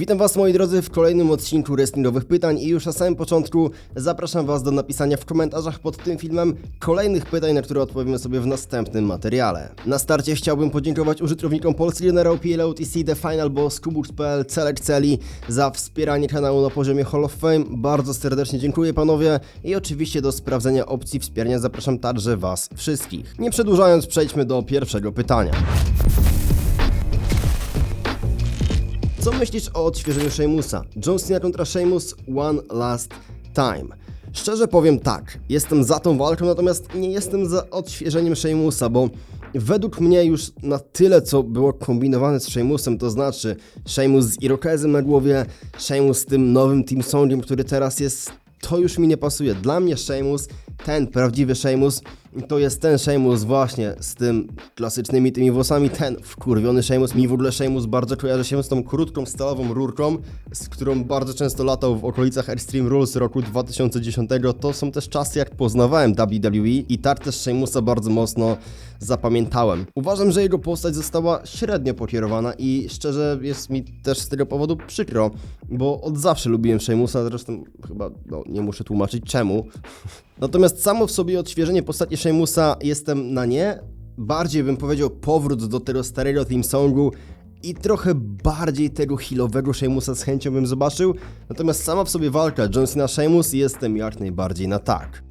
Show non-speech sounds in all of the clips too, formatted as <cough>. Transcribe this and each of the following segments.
Witam Was moi drodzy w kolejnym odcinku wrestlingowych pytań i już na samym początku zapraszam Was do napisania w komentarzach pod tym filmem kolejnych pytań, na które odpowiemy sobie w następnym materiale. Na starcie chciałbym podziękować użytkownikom Polski General PLOTC, The Final Boss, Kubux.pl, Celek Celi za wspieranie kanału na poziomie Hall of Fame. Bardzo serdecznie dziękuję panowie i oczywiście do sprawdzenia opcji wspierania zapraszam także Was wszystkich. Nie przedłużając przejdźmy do pierwszego pytania. Co myślisz o odświeżeniu Sheamusa? John Cena kontra Sheamus One Last Time. Szczerze powiem tak, jestem za tą walką, natomiast nie jestem za odświeżeniem Sheamusa, bo według mnie już na tyle, co było kombinowane z Sheamusem, to znaczy Sheamus z Irokezem na głowie, Sheamus z tym nowym Team Songiem, który teraz jest, to już mi nie pasuje. Dla mnie Sheamus, ten prawdziwy Sheamus, to jest ten Sheamus właśnie z tym klasycznymi tymi włosami, ten wkurwiony Sheamus. Mi w ogóle Sheamus bardzo kojarzy się z tą krótką stalową rurką, z którą bardzo często latał w okolicach Extreme Rules roku 2010. To są też czasy jak poznawałem WWE i też Sheamusa bardzo mocno zapamiętałem. Uważam, że jego postać została średnio pokierowana i szczerze jest mi też z tego powodu przykro, bo od zawsze lubiłem Sheamusa, zresztą chyba no, nie muszę tłumaczyć czemu. <laughs> Natomiast samo w sobie odświeżenie postaci Sheamusa jestem na nie. Bardziej bym powiedział powrót do tego starego theme songu i trochę bardziej tego healowego Sheamusa z chęcią bym zobaczył. Natomiast sama w sobie walka John Cena Sheamus jestem jak najbardziej na tak.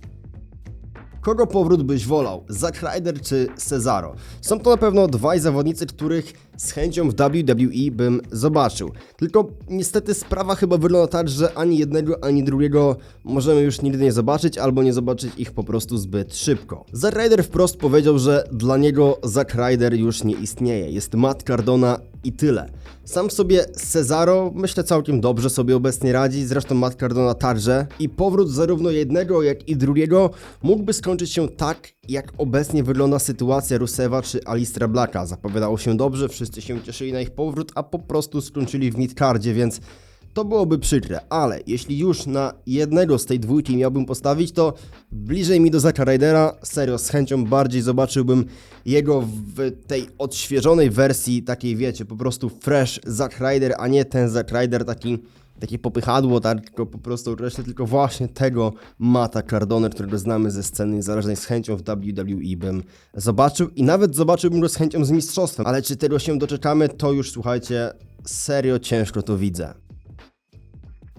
Kogo powrót byś wolał? Zack Ryder czy Cesaro? Są to na pewno dwaj zawodnicy, których z chęcią w WWE bym zobaczył. Tylko niestety sprawa chyba wygląda tak, że ani jednego, ani drugiego możemy już nigdy nie zobaczyć, albo nie zobaczyć ich po prostu zbyt szybko. Zack Ryder wprost powiedział, że dla niego Zack Ryder już nie istnieje. Jest Matt Cardona i tyle. Sam w sobie Cesaro myślę całkiem dobrze sobie obecnie radzi, zresztą Matt Cardona także i powrót zarówno jednego jak i drugiego mógłby skończyć się tak, jak obecnie wygląda sytuacja Rusewa czy Alistra Blacka. Zapowiadało się dobrze, wszyscy się cieszyli na ich powrót, a po prostu skończyli w midcardzie, więc to byłoby przykre, ale jeśli już na jednego z tej dwójki miałbym postawić, to bliżej mi do Zacka Rydera, serio, z chęcią bardziej zobaczyłbym jego w tej odświeżonej wersji, takiej wiecie, po prostu fresh Zack Ryder, a nie ten Zack Ryder taki takie popychadło, tak, tylko po prostu resztę tylko właśnie tego Mata Cardone, którego znamy ze sceny niezależnej z chęcią w WWE bym zobaczył i nawet zobaczyłbym go z chęcią z mistrzostwem, ale czy tego się doczekamy, to już słuchajcie, serio ciężko to widzę.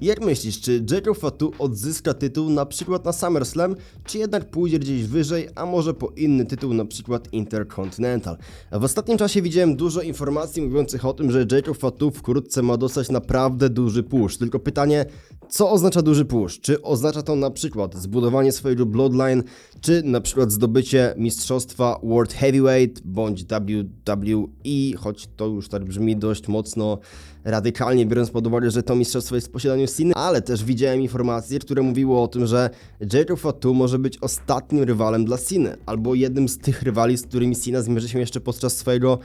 Jak myślisz, czy Jacob Fatu odzyska tytuł na przykład na SummerSlam, czy jednak pójdzie gdzieś wyżej, a może po inny tytuł, na przykład Intercontinental? W ostatnim czasie widziałem dużo informacji mówiących o tym, że Jacob Fatu wkrótce ma dostać naprawdę duży push. Tylko pytanie, co oznacza duży push? Czy oznacza to na przykład zbudowanie swojego bloodline, czy na przykład zdobycie mistrzostwa World Heavyweight bądź WWE, choć to już tak brzmi dość mocno radykalnie, biorąc pod uwagę, że to mistrzostwo jest w posiadaniu Ciny, ale też widziałem informacje, które mówiły o tym, że Jacob Fatu może być ostatnim rywalem dla Ciny, albo jednym z tych rywali, z którymi Cena zmierzy się jeszcze podczas swojego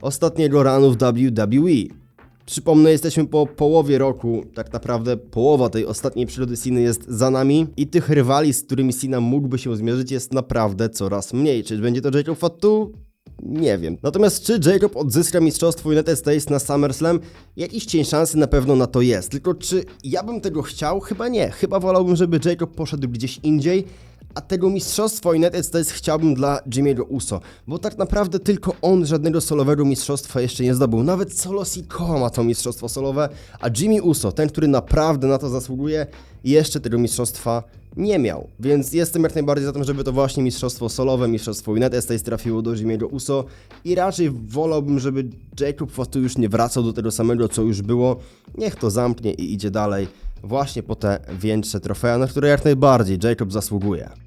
ostatniego runu w WWE. Przypomnę, jesteśmy po połowie roku, tak naprawdę połowa tej ostatniej przyrody Ciny jest za nami i tych rywali, z którymi Cena mógłby się zmierzyć jest naprawdę coraz mniej. Czy będzie to Jacob Fatu? Nie wiem. Natomiast czy Jacob odzyska mistrzostwo United States na SummerSlam? Jakiś cień szansy na pewno na to jest. Tylko czy ja bym tego chciał? Chyba nie. Chyba wolałbym, żeby Jacob poszedł gdzieś indziej, a tego mistrzostwa United States chciałbym dla Jimmy'ego Uso, bo tak naprawdę tylko on żadnego solowego mistrzostwa jeszcze nie zdobył. Nawet Solo Sikoa ma to mistrzostwo solowe, a Jimmy Uso, ten, który naprawdę na to zasługuje, jeszcze tego mistrzostwa nie miał. Więc jestem jak najbardziej za tym, żeby to właśnie mistrzostwo solowe, mistrzostwo United States trafiło do Jimmy'ego Uso i raczej wolałbym, żeby Jacob Fatu już nie wracał do tego samego, co już było. Niech to zamknie i idzie dalej właśnie po te większe trofea, na które jak najbardziej Jacob zasługuje.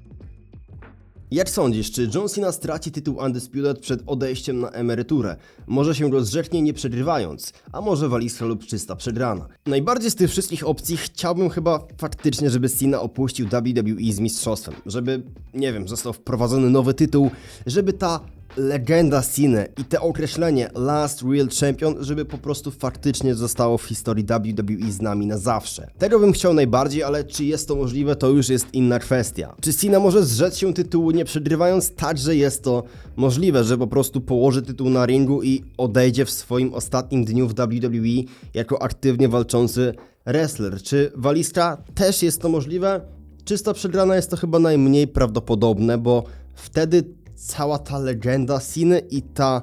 Jak sądzisz, czy John Cena straci tytuł Undisputed przed odejściem na emeryturę? Może się go zrzeknie nie przegrywając, a może walizka lub czysta przegrana? Najbardziej z tych wszystkich opcji chciałbym chyba faktycznie, żeby Cena opuścił WWE z mistrzostwem, żeby, nie wiem, został wprowadzony nowy tytuł, żeby ta legenda Cine i te określenie Last Real Champion, żeby po prostu faktycznie zostało w historii WWE z nami na zawsze. Tego bym chciał najbardziej, ale czy jest to możliwe, to już jest inna kwestia. Czy Cena może zrzec się tytułu nie przegrywając? Także jest to możliwe, że po prostu położy tytuł na ringu i odejdzie w swoim ostatnim dniu w WWE jako aktywnie walczący wrestler. Czy walizka? Też jest to możliwe? Czysta przegrana jest to chyba najmniej prawdopodobne, bo wtedy cała ta legenda Ciny i ta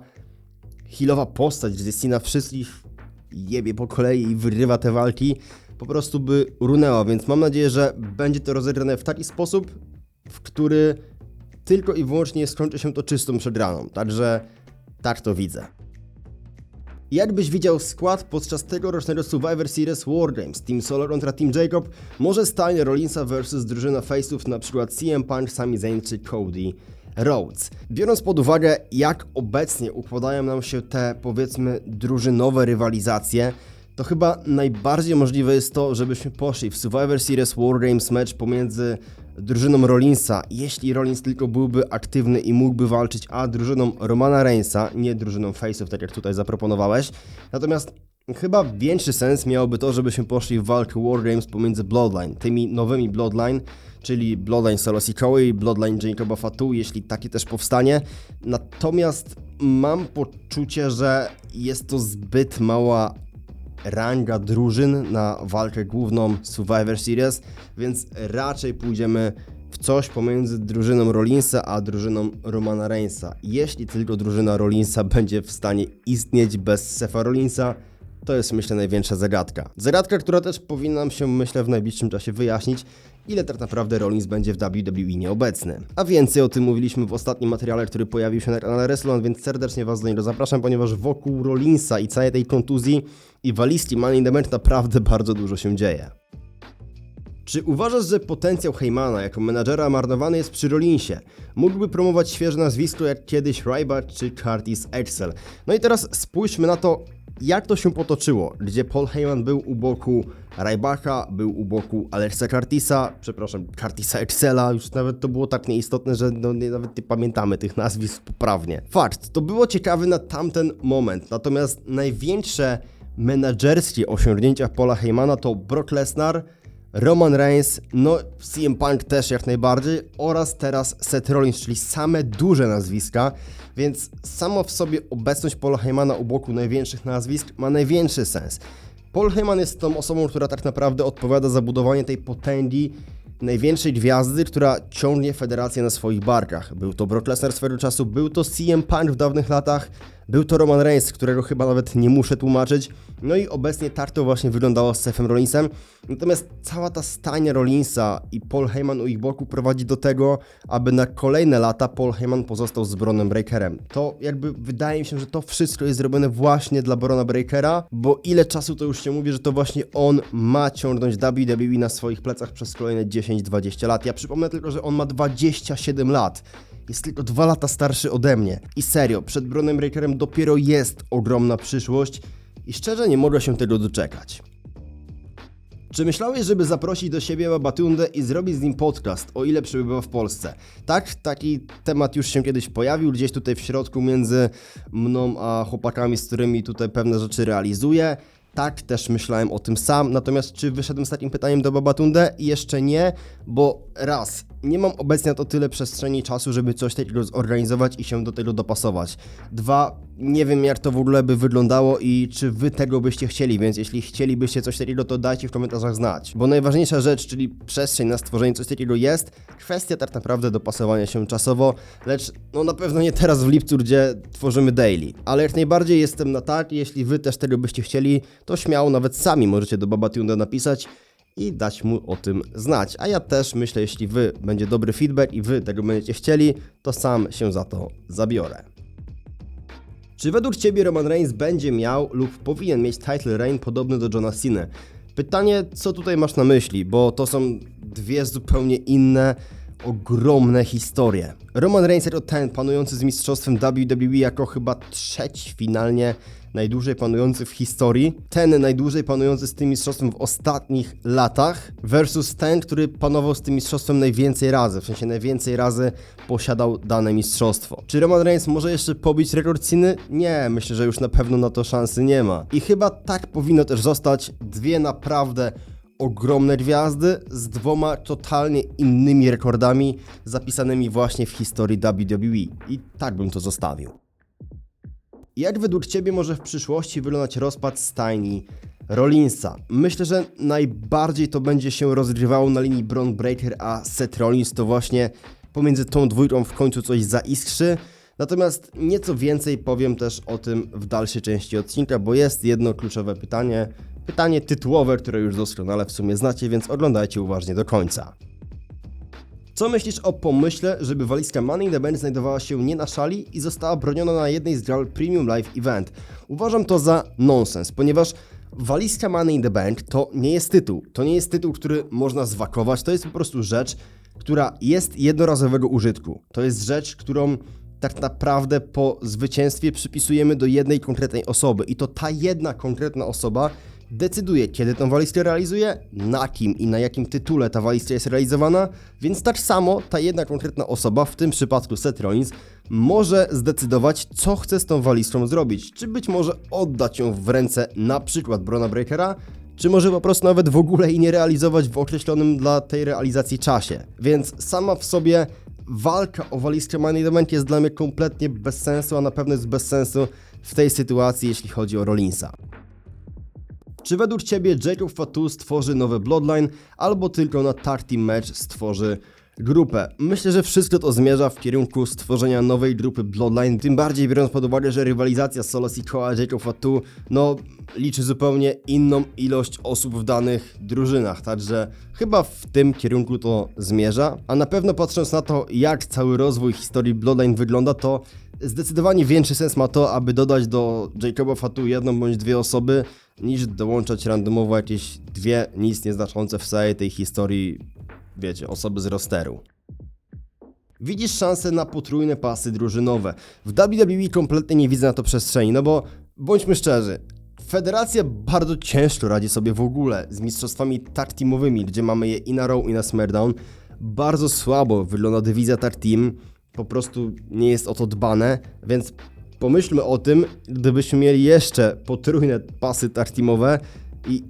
healowa postać, gdzie Cena wszystkich jebie po kolei i wyrywa te walki, po prostu by runęła, więc mam nadzieję, że będzie to rozegrane w taki sposób, w który tylko i wyłącznie skończy się to czystą przegraną. Także tak to widzę. Jakbyś widział skład podczas tegorocznego Survivor Series War Games Team Solo kontra Team Jacob, może stanie Rollinsa vs drużyna face'ów przykład CM Punk, Sami Zayn czy Cody Rhodes. Biorąc pod uwagę jak obecnie układają nam się te powiedzmy drużynowe rywalizacje, to chyba najbardziej możliwe jest to, żebyśmy poszli w Survivor Series War Games match pomiędzy drużyną Rollinsa, jeśli Rollins tylko byłby aktywny i mógłby walczyć, a drużyną Romana Reignsa, nie drużyną Face'ów, tak jak tutaj zaproponowałeś. Natomiast chyba większy sens miałoby to, żebyśmy poszli w walkę War Games pomiędzy Bloodline, tymi nowymi Bloodline, czyli Bloodline Sikoa i Bloodline Jacoba Fatu, jeśli taki też powstanie. Natomiast mam poczucie, że jest to zbyt mała ranga drużyn na walkę główną Survivor Series, więc raczej pójdziemy w coś pomiędzy drużyną Rollinsa a drużyną Romana Reignsa. Jeśli tylko drużyna Rollinsa będzie w stanie istnieć bez Sefa Rollinsa, to jest myślę największa zagadka. Zagadka, która też powinna nam się myślę w najbliższym czasie wyjaśnić, ile tak naprawdę Rollins będzie w WWE nieobecny. A więcej o tym mówiliśmy w ostatnim materiale, który pojawił się na kanale Wrestling, więc serdecznie Was do niego zapraszam, ponieważ wokół Rollinsa i całej tej kontuzji i walizki Money in the Bank naprawdę bardzo dużo się dzieje. Czy uważasz, że potencjał Heymana jako menadżera marnowany jest przy Rollinsie? Mógłby promować świeże nazwisko jak kiedyś Ryback czy Curtis Axel. No i teraz spójrzmy na to, jak to się potoczyło, gdzie Paul Heyman był u boku Rybaka, był u boku Alexa Curtisa, przepraszam, Curtisa Excela, już nawet to było tak nieistotne, że no, nie, nawet nie pamiętamy tych nazwisk poprawnie. Fakt, to było ciekawe na tamten moment, natomiast największe menadżerskie osiągnięcia Paula Heymana to Brock Lesnar, Roman Reigns, no CM Punk też jak najbardziej oraz teraz Seth Rollins, czyli same duże nazwiska, więc samo w sobie obecność Paula Heymana u boku największych nazwisk ma największy sens. Paul Heyman jest tą osobą, która tak naprawdę odpowiada za budowanie tej potęgi największej gwiazdy, która ciągnie federację na swoich barkach. Był to Brock Lesnar swego czasu, był to CM Punk w dawnych latach, był to Roman Reigns, którego chyba nawet nie muszę tłumaczyć. No i obecnie tak to właśnie wyglądało z Sefem Rollinsem. Natomiast cała ta stajnia Rollinsa i Paul Heyman u ich boku prowadzi do tego, aby na kolejne lata Paul Heyman pozostał z Bronem Breakerem. To jakby wydaje mi się, że to wszystko jest zrobione właśnie dla Brona Breakera, bo ile czasu to już się mówi, że to właśnie on ma ciągnąć WWE na swoich plecach przez kolejne 10-20 lat. Ja przypomnę tylko, że on ma 27 lat jest tylko dwa lata starszy ode mnie. I serio, przed Bronem Breakerem dopiero jest ogromna przyszłość i szczerze nie mogę się tego doczekać. Czy myślałeś, żeby zaprosić do siebie Babatundę i zrobić z nim podcast, o ile przebywa w Polsce? Tak, taki temat już się kiedyś pojawił, gdzieś tutaj w środku między mną a chłopakami, z którymi tutaj pewne rzeczy realizuję. Tak, też myślałem o tym sam, natomiast czy wyszedłem z takim pytaniem do Babatunde? Jeszcze nie, bo raz, nie mam obecnie na to tyle przestrzeni czasu, żeby coś takiego zorganizować i się do tego dopasować. Dwa, nie wiem jak to w ogóle by wyglądało i czy wy tego byście chcieli, więc jeśli chcielibyście coś takiego, to dajcie w komentarzach znać. Bo najważniejsza rzecz, czyli przestrzeń na stworzenie coś takiego jest, kwestia tak naprawdę dopasowania się czasowo, lecz no na pewno nie teraz w lipcu, gdzie tworzymy daily. Ale jak najbardziej jestem na tak, jeśli wy też tego byście chcieli, to śmiało nawet sami możecie do Babatunde napisać i dać mu o tym znać. A ja też myślę, jeśli wy będzie dobry feedback i wy tego będziecie chcieli, to sam się za to zabiorę. Czy według Ciebie Roman Reigns będzie miał lub powinien mieć title reign podobny do Johna Cena? Pytanie, co tutaj masz na myśli, bo to są dwie zupełnie inne ogromne historie. Roman Reigns jako ten panujący z mistrzostwem WWE jako chyba trzeci finalnie najdłużej panujący w historii, ten najdłużej panujący z tym mistrzostwem w ostatnich latach, versus ten, który panował z tym mistrzostwem najwięcej razy, w sensie najwięcej razy posiadał dane mistrzostwo. Czy Roman Reigns może jeszcze pobić rekord Ciny? Nie, myślę, że już na pewno na to szansy nie ma. I chyba tak powinno też zostać dwie naprawdę ogromne gwiazdy z dwoma totalnie innymi rekordami zapisanymi właśnie w historii WWE. I tak bym to zostawił. Jak według Ciebie może w przyszłości wyglądać rozpad stajni Rollinsa? Myślę, że najbardziej to będzie się rozgrywało na linii Braun Breaker a Seth Rollins, to właśnie pomiędzy tą dwójką w końcu coś zaiskrzy. Natomiast nieco więcej powiem też o tym w dalszej części odcinka, bo jest jedno kluczowe pytanie, pytanie tytułowe, które już doskonale w sumie znacie, więc oglądajcie uważnie do końca. Co myślisz o pomyśle, żeby walizka Money in the Bank znajdowała się nie na szali i została broniona na jednej z gal Premium Live Event? Uważam to za nonsens, ponieważ walizka Money in the Bank to nie jest tytuł. To nie jest tytuł, który można zwakować, to jest po prostu rzecz, która jest jednorazowego użytku. To jest rzecz, którą tak naprawdę po zwycięstwie przypisujemy do jednej konkretnej osoby i to ta jedna konkretna osoba decyduje, kiedy tą walizkę realizuje, na kim i na jakim tytule ta walizka jest realizowana, więc tak samo ta jedna konkretna osoba, w tym przypadku Seth Rollins, może zdecydować, co chce z tą walizką zrobić. Czy być może oddać ją w ręce na przykład Brona Breakera, czy może po prostu nawet w ogóle jej nie realizować w określonym dla tej realizacji czasie. Więc sama w sobie walka o walizkę Money the Bank jest dla mnie kompletnie bez sensu, a na pewno jest bez sensu w tej sytuacji, jeśli chodzi o Rollinsa. Czy według Ciebie Jacob Fatu stworzy nowe Bloodline, albo tylko na Team Match stworzy grupę? Myślę, że wszystko to zmierza w kierunku stworzenia nowej grupy Bloodline, tym bardziej biorąc pod uwagę, że rywalizacja Solo Sikoa Jacob Fatu, no, liczy zupełnie inną ilość osób w danych drużynach, także chyba w tym kierunku to zmierza, a na pewno patrząc na to, jak cały rozwój historii Bloodline wygląda, to zdecydowanie większy sens ma to, aby dodać do Jacoba Fatu jedną bądź dwie osoby, niż dołączać randomowo jakieś dwie nic nieznaczące w całej tej historii, wiecie, osoby z rosteru. Widzisz szansę na potrójne pasy drużynowe. W WWE kompletnie nie widzę na to przestrzeni, no bo bądźmy szczerzy, Federacja bardzo ciężko radzi sobie w ogóle z mistrzostwami tag teamowymi, gdzie mamy je i na Raw i na SmackDown. Bardzo słabo wygląda dywizja tag team, po prostu nie jest o to dbane, więc pomyślmy o tym, gdybyśmy mieli jeszcze potrójne pasy tag teamowe i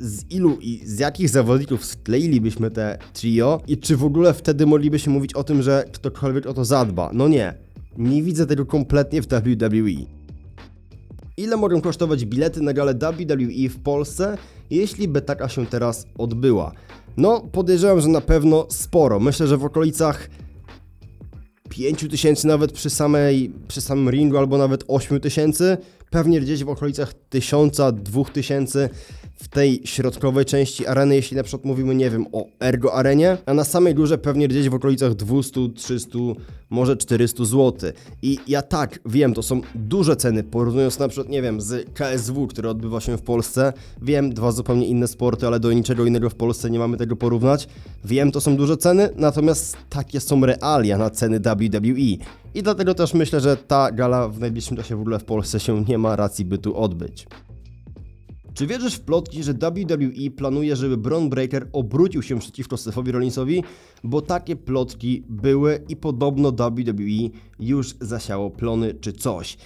z ilu i z jakich zawodników skleilibyśmy te trio i czy w ogóle wtedy moglibyśmy mówić o tym, że ktokolwiek o to zadba? No nie. Nie widzę tego kompletnie w WWE. Ile mogą kosztować bilety na galę WWE w Polsce, jeśli by taka się teraz odbyła? No, podejrzewam, że na pewno sporo. Myślę, że w okolicach 5 tysięcy nawet przy, samej, przy samym ringu, albo nawet 8 tysięcy. Pewnie gdzieś w okolicach 1000, 2000 w tej środkowej części areny, jeśli na przykład mówimy, nie wiem, o Ergo Arenie, a na samej górze pewnie gdzieś w okolicach 200, 300, może 400 zł. I ja tak, wiem, to są duże ceny, porównując na przykład, nie wiem, z KSW, które odbywa się w Polsce. Wiem, dwa zupełnie inne sporty, ale do niczego innego w Polsce nie mamy tego porównać. Wiem, to są duże ceny, natomiast takie są realia na ceny WWE. I dlatego też myślę, że ta gala w najbliższym czasie w ogóle w Polsce się nie ma racji by tu odbyć. Czy wierzysz w plotki, że WWE planuje, żeby Braun Breaker obrócił się przeciwko Stefowi Rollinsowi? Bo takie plotki były i podobno WWE już zasiało plony czy coś.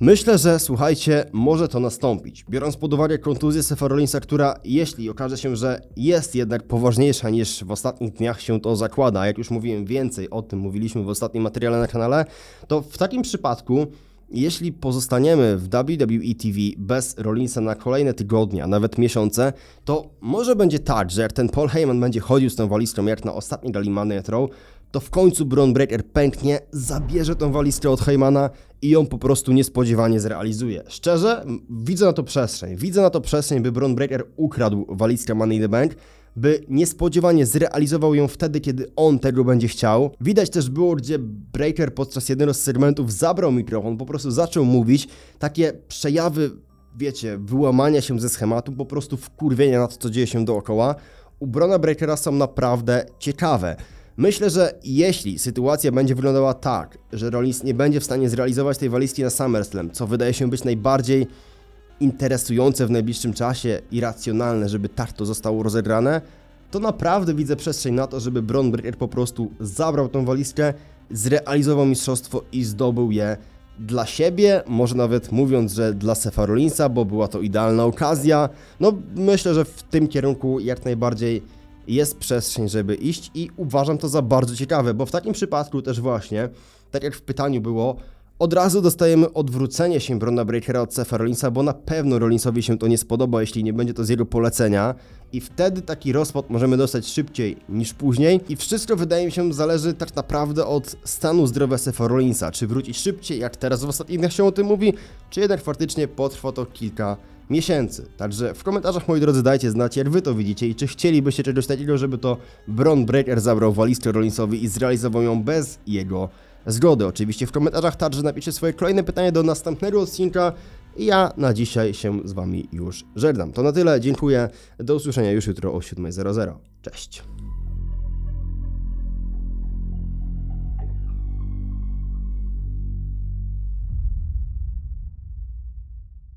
Myślę, że słuchajcie, może to nastąpić. Biorąc pod uwagę kontuzję Stefa Rollinsa, która jeśli okaże się, że jest jednak poważniejsza niż w ostatnich dniach się to zakłada, jak już mówiłem więcej o tym, mówiliśmy w ostatnim materiale na kanale, to w takim przypadku jeśli pozostaniemy w WWE TV bez Rollinsa na kolejne tygodnie, a nawet miesiące, to może będzie tak, że jak ten Paul Heyman będzie chodził z tą walizką jak na ostatniej gali Raw, to w końcu Braun Breaker pęknie, zabierze tą walizkę od Heymana i ją po prostu niespodziewanie zrealizuje. Szczerze, widzę na to przestrzeń. Widzę na to przestrzeń, by Braun Breaker ukradł walizkę Money in the Bank, by niespodziewanie zrealizował ją wtedy, kiedy on tego będzie chciał. Widać też było, gdzie Breaker podczas jednego z segmentów zabrał mikrofon, po prostu zaczął mówić takie przejawy, wiecie, wyłamania się ze schematu, po prostu wkurwienia na to, co dzieje się dookoła. U Brona Breakera są naprawdę ciekawe. Myślę, że jeśli sytuacja będzie wyglądała tak, że Rollins nie będzie w stanie zrealizować tej walizki na SummerSlam, co wydaje się być najbardziej interesujące w najbliższym czasie i racjonalne, żeby tak to zostało rozegrane, to naprawdę widzę przestrzeń na to, żeby Bron Breaker po prostu zabrał tą walizkę, zrealizował mistrzostwo i zdobył je dla siebie, może nawet mówiąc, że dla Sefa Rollinsa, bo była to idealna okazja. No myślę, że w tym kierunku jak najbardziej jest przestrzeń, żeby iść i uważam to za bardzo ciekawe, bo w takim przypadku też właśnie, tak jak w pytaniu było, od razu dostajemy odwrócenie się Brona Breakera od Sefa Rollinsa, bo na pewno Rollinsowi się to nie spodoba, jeśli nie będzie to z jego polecenia. I wtedy taki rozpad możemy dostać szybciej niż później. I wszystko wydaje mi się zależy tak naprawdę od stanu zdrowia Sefa Rollinsa, czy wróci szybciej, jak teraz w ostatnich dniach się o tym mówi, czy jednak faktycznie potrwa to kilka miesięcy. Także w komentarzach, moi drodzy, dajcie znać, jak wy to widzicie i czy chcielibyście czegoś takiego, żeby to Bron Breaker zabrał walizkę Rollinsowi i zrealizował ją bez jego zgody. Oczywiście w komentarzach także napiszcie swoje kolejne pytanie do następnego odcinka i ja na dzisiaj się z wami już żegnam. To na tyle, dziękuję, do usłyszenia już jutro o 7.00. Cześć!